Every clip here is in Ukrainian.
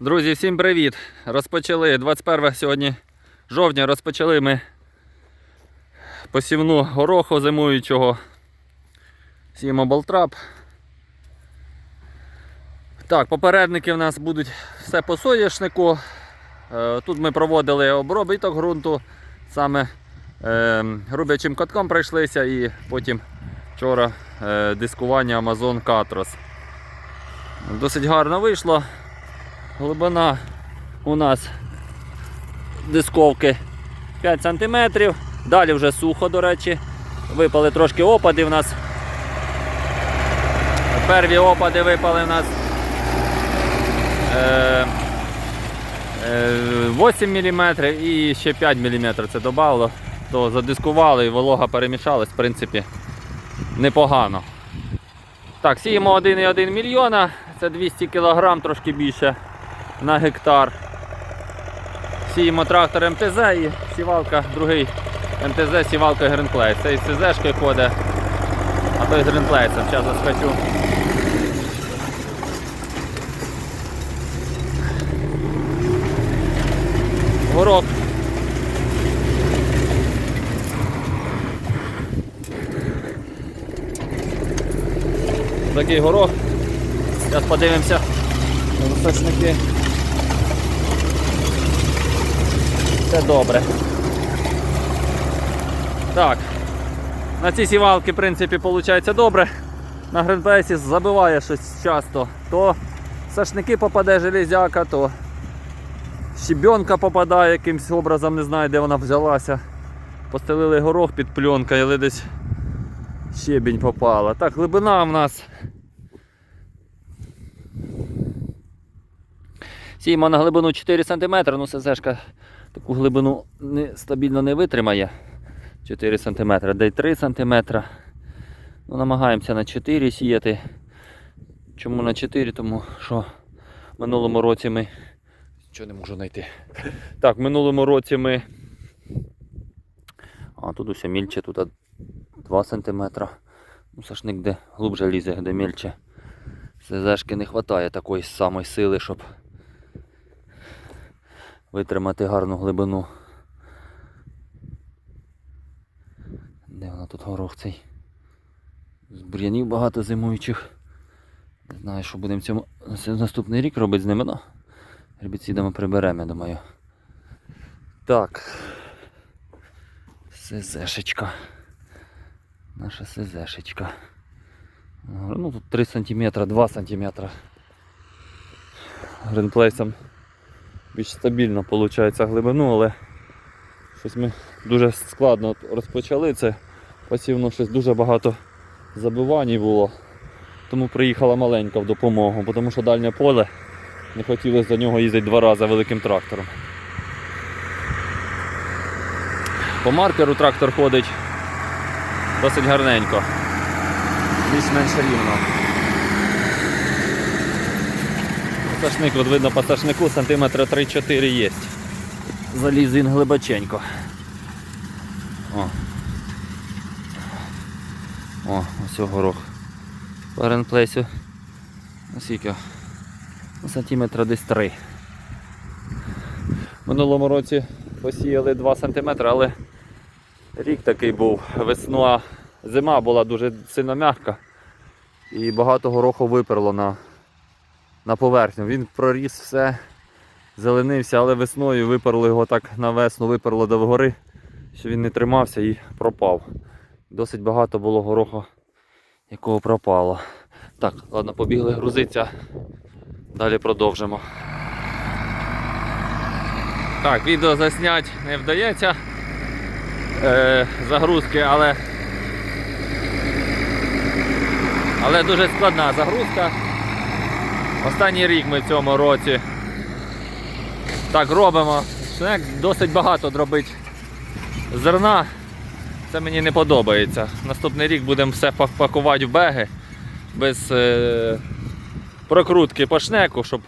Друзі, всім привіт! Розпочали 21 сьогодні жовтня розпочали ми посівну гороху зимуючого. Сіємо болтрап. Так, попередники в нас будуть все по соняшнику. Е, Тут ми проводили обробіток ґрунту, саме е, рубячим катком пройшлися і потім вчора е, дискування Amazon Catros. Досить гарно вийшло. Глибина у нас дисковки 5 см. Далі вже сухо, до речі. Випали трошки опади в нас. Перві опади випали в нас е, е, 8 мм і ще 5 мм це додало, то задискували і волога перемішалась, в принципі, непогано. Так, сіємо 1,1 мільйона, це 200 кг, трошки більше на гектар. Сіємо трактор МТЗ і сівалка, другий МТЗ, сівалка Гринплейс. Цей з СЗшкою ходить, а той з Гринплейсом. Зараз заскочу. Горох. Такий горох. Зараз подивимося. Русачники. Все добре. Так. На цій сівалці, в принципі, виходить добре. На гринпейсі забиває щось часто. То сашники попаде железяка, то щебенка попадає якимось образом, не знаю де вона взялася. Постелили горох під пленкою, але десь щебінь попала. Так, глибина в нас Сіємо на глибину 4 см, ну СЗшка таку глибину не, стабільно не витримає. 4 см, де й 3 см. Ну, намагаємося на 4 сіяти. Чому на 4? Тому що в минулому році ми. Чого не можу знайти? Так, в минулому році ми. А тут усе мільче, тут 2 см. Ну, сашник де глубже лізе, де мільче. СЗшки не вистачає такої самої сили, щоб витримати гарну глибину. Де вона тут горох цей? З бур'янів багато зимуючих. Не знаю, що будемо цьому наступний рік робити з ними, но гербіцидами приберемо, я думаю. Так. СЗшечка. Наша СЗшечка. Ну тут 3 см, 2 см. Гринплейсом більш стабільно виходить глибину, але щось ми дуже складно розпочали це. Посівно щось дуже багато забивань було. Тому приїхала маленька в допомогу, тому що дальнє поле не хотілося за нього їздити два рази великим трактором. По маркеру трактор ходить досить гарненько. Більш-менш рівно. Сашник, от видно по сашнику сантиметра 3-4 є. Заліз він глибоченько. О. О, ось горох. По гренплейсу. Скільки? Ну, Сантиметра десь 3. Минулому році посіяли 2 см, але рік такий був. Весна, зима була дуже сильно м'яка і багато гороху виперло на на поверхню. Він проріс все, зеленився, але весною виперло його так на весну, виперло до вгори, що він не тримався і пропав. Досить багато було гороху, якого пропало. Так, ладно, побігли грузиться. Далі продовжимо. Так, відео заснять не вдається е, загрузки, але але дуже складна загрузка. Останній рік ми в цьому році так робимо. Шнек досить багато дробить зерна. Це мені не подобається. Наступний рік будемо все пакувати в беги без е, прокрутки по шнеку, щоб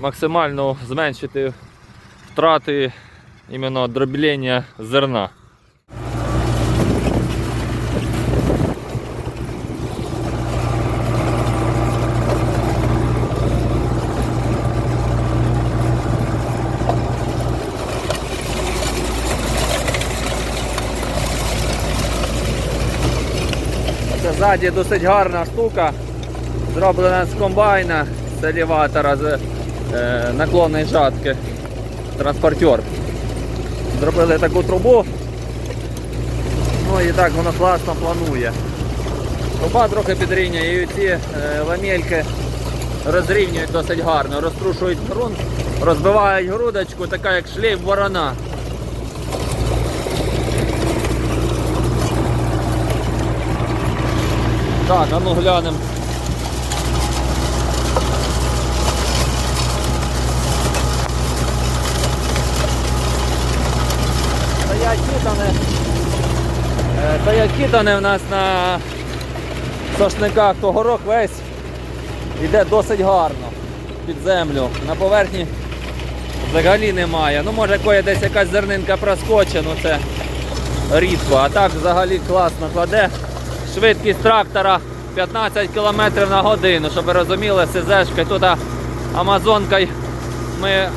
максимально зменшити втрати іменно дроблення зерна. Ззаді досить гарна штука. Зроблена з комбайна, з елеватора, з е, наклонної жатки. Транспортер. Зробили таку трубу. Ну і так воно класно планує. Труба трохи підрівнює і ці е, ламельки розрівнюють досить гарно, розтрушують ґрунт, розбивають грудочку, така як шлейф ворона. Так, а ну глянемо. Стоять кітани. Е, в нас на сошниках, то горох весь йде досить гарно під землю. На поверхні взагалі немає. Ну може коє десь якась зернинка проскоче, ну це рідко. А так взагалі класно кладе. Швидкість трактора 15 км на годину, щоб ви розуміли, СЗшка. Тут Амазонкою ми е,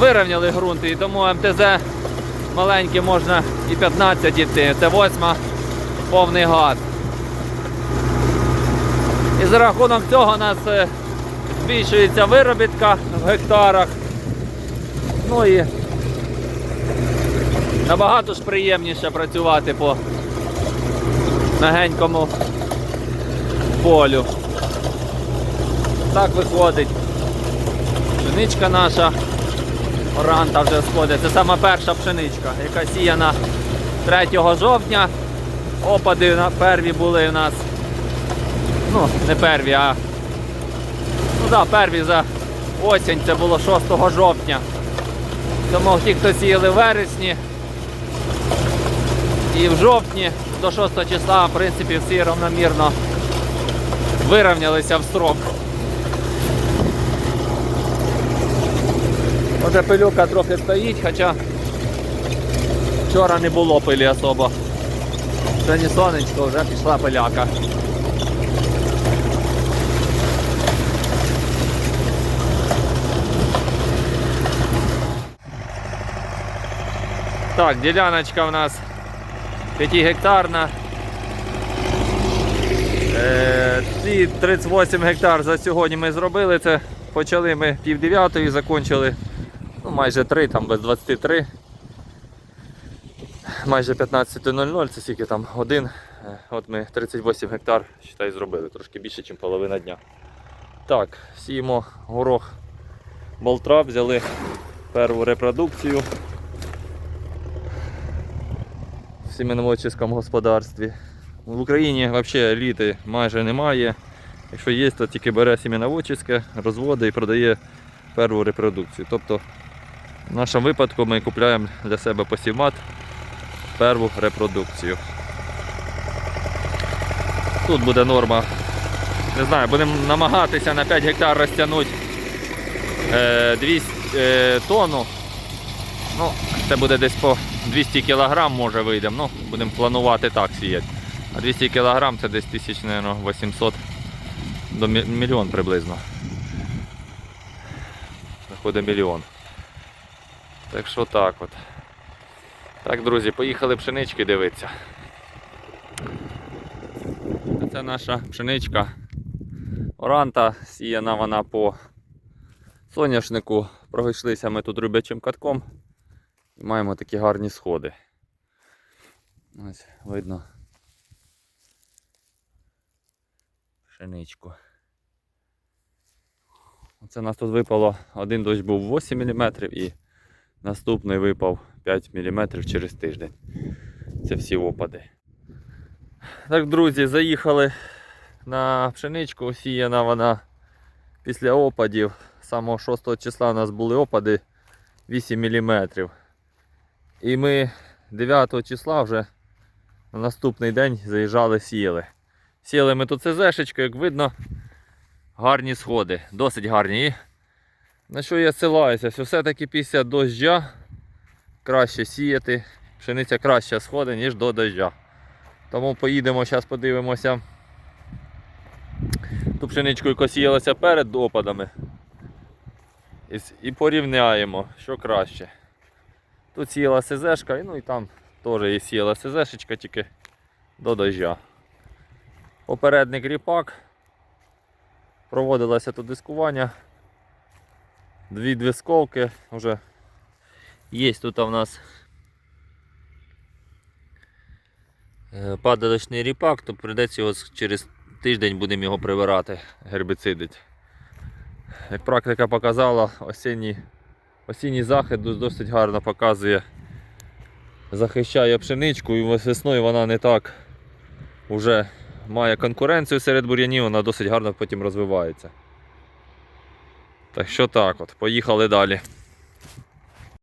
вирівняли ґрунт, і тому МТЗ маленький можна і 15 йти. Це восьма повний газ. І за рахунок цього у нас е, збільшується виробітка в гектарах. Ну і набагато ж приємніше працювати по мягенькому полю. Так виходить. Пшеничка наша. Оранта вже сходить. Це сама перша пшеничка, яка сіяна 3 жовтня. Опади на перві були у нас. Ну, не перві, а ну да, перві за осінь, це було 6 жовтня. Тому ті, хто сіяли в вересні і в жовтні до 6 числа, в принципі, всі равномірно вирівнялися в строк. Може пилюка трохи стоїть, хоча вчора не було пилі особо. Сьогодні сонечко, вже пішла пиляка. Так, діляночка в нас 5 гектарна. Е, Ці 38 гектар за сьогодні ми зробили. Це почали ми пів дев'ятої, закінчили ну, майже 3, там без 23. Майже 15.00, це скільки там один. Е, От ми 38 гектар считай, зробили, трошки більше, ніж половина дня. Так, сіємо горох болтра, взяли перву репродукцію в сіменоводческому господарстві. В Україні взагалі літи майже немає. Якщо є, то тільки бере сіменоводческе, розводить і продає перву репродукцію. Тобто в нашому випадку ми купуємо для себе посівмат перву репродукцію. Тут буде норма. Не знаю, будемо намагатися на 5 гектар розтягнути е, 200 е, тонну. Ну, це буде десь по 200 кг може вийдемо. Ну, будемо планувати так сіяти. А 200 кг це десь 1800 до мільйон приблизно. Виходить мільйон. Так що так от. Так, друзі, поїхали пшенички дивитися. Це наша пшеничка. Оранта сіяна вона по соняшнику. Пройшлися ми тут рубячим катком маємо такі гарні сходи. Ось видно пшеничку. Оце у нас тут випало, один дощ був 8 мм і наступний випав 5 мм через тиждень. Це всі опади. Так, друзі, заїхали на пшеничку, сіяна вона після опадів. Самого 6 числа у нас були опади 8 мм. І ми 9 числа вже на наступний день заїжджали, сіяли. Сіяли ми тут ЦЗшечку, як видно, гарні сходи, досить гарні. І на що я силаюся? Все-таки після доща краще сіяти, пшениця краще сходить, ніж до доща. Тому поїдемо, зараз подивимося. Ту пшеничку, яка сіялася перед опадами. І порівняємо, що краще. Тут сіяла СЗшка, ну і там теж і сіяла СЗшечка, тільки до дождя. Попередник ріпак. Проводилося тут дискування. Дві двісковки вже є тут у нас е, падалочний ріпак, то прийдеться його через тиждень будемо його прибирати, гербіцидить. Як практика показала, осінній, осінній захід досить гарно показує, захищає пшеничку і весною вона не так вже має конкуренцію серед бур'янів, вона досить гарно потім розвивається. Так що так от, поїхали далі.